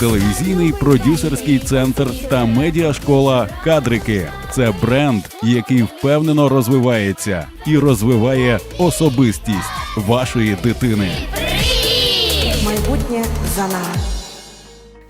телевізійний продюсерський центр та медіашкола Кадрики. Це бренд, який впевнено розвивається і розвиває особистість вашої дитини. Майбутнє за нами.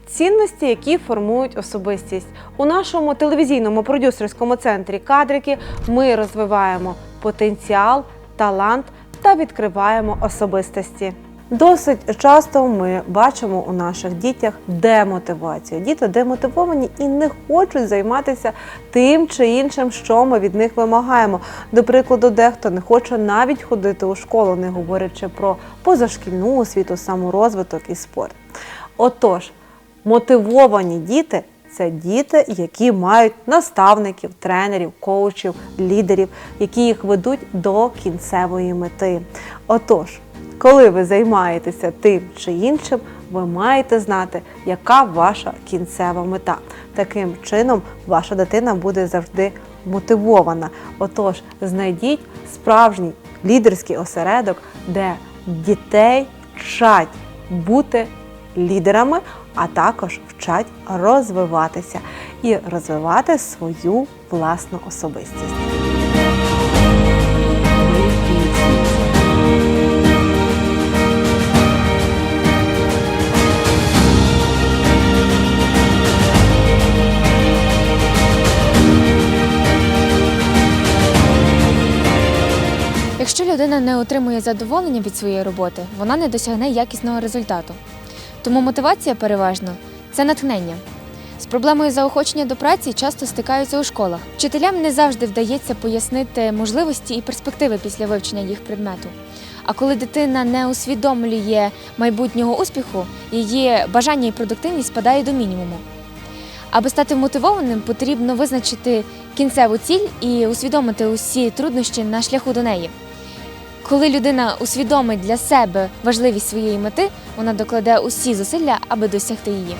Цінності, які формують особистість. У нашому телевізійному продюсерському центрі кадрики ми розвиваємо потенціал, талант та відкриваємо особистості. Досить часто ми бачимо у наших дітях демотивацію. Діти демотивовані і не хочуть займатися тим чи іншим, що ми від них вимагаємо. До прикладу, дехто не хоче навіть ходити у школу, не говорячи про позашкільну освіту, саморозвиток і спорт. Отож, мотивовані діти це діти, які мають наставників, тренерів, коучів, лідерів, які їх ведуть до кінцевої мети. Отож, коли ви займаєтеся тим чи іншим, ви маєте знати, яка ваша кінцева мета. Таким чином, ваша дитина буде завжди мотивована. Отож, знайдіть справжній лідерський осередок, де дітей вчать бути лідерами, а також вчать розвиватися і розвивати свою власну особистість. Якщо людина не отримує задоволення від своєї роботи, вона не досягне якісного результату. Тому мотивація переважно це натхнення. З проблемою заохочення до праці часто стикаються у школах. Вчителям не завжди вдається пояснити можливості і перспективи після вивчення їх предмету. А коли дитина не усвідомлює майбутнього успіху, її бажання і продуктивність спадає до мінімуму. Аби стати мотивованим, потрібно визначити кінцеву ціль і усвідомити усі труднощі на шляху до неї. Коли людина усвідомить для себе важливість своєї мети, вона докладе усі зусилля, аби досягти її.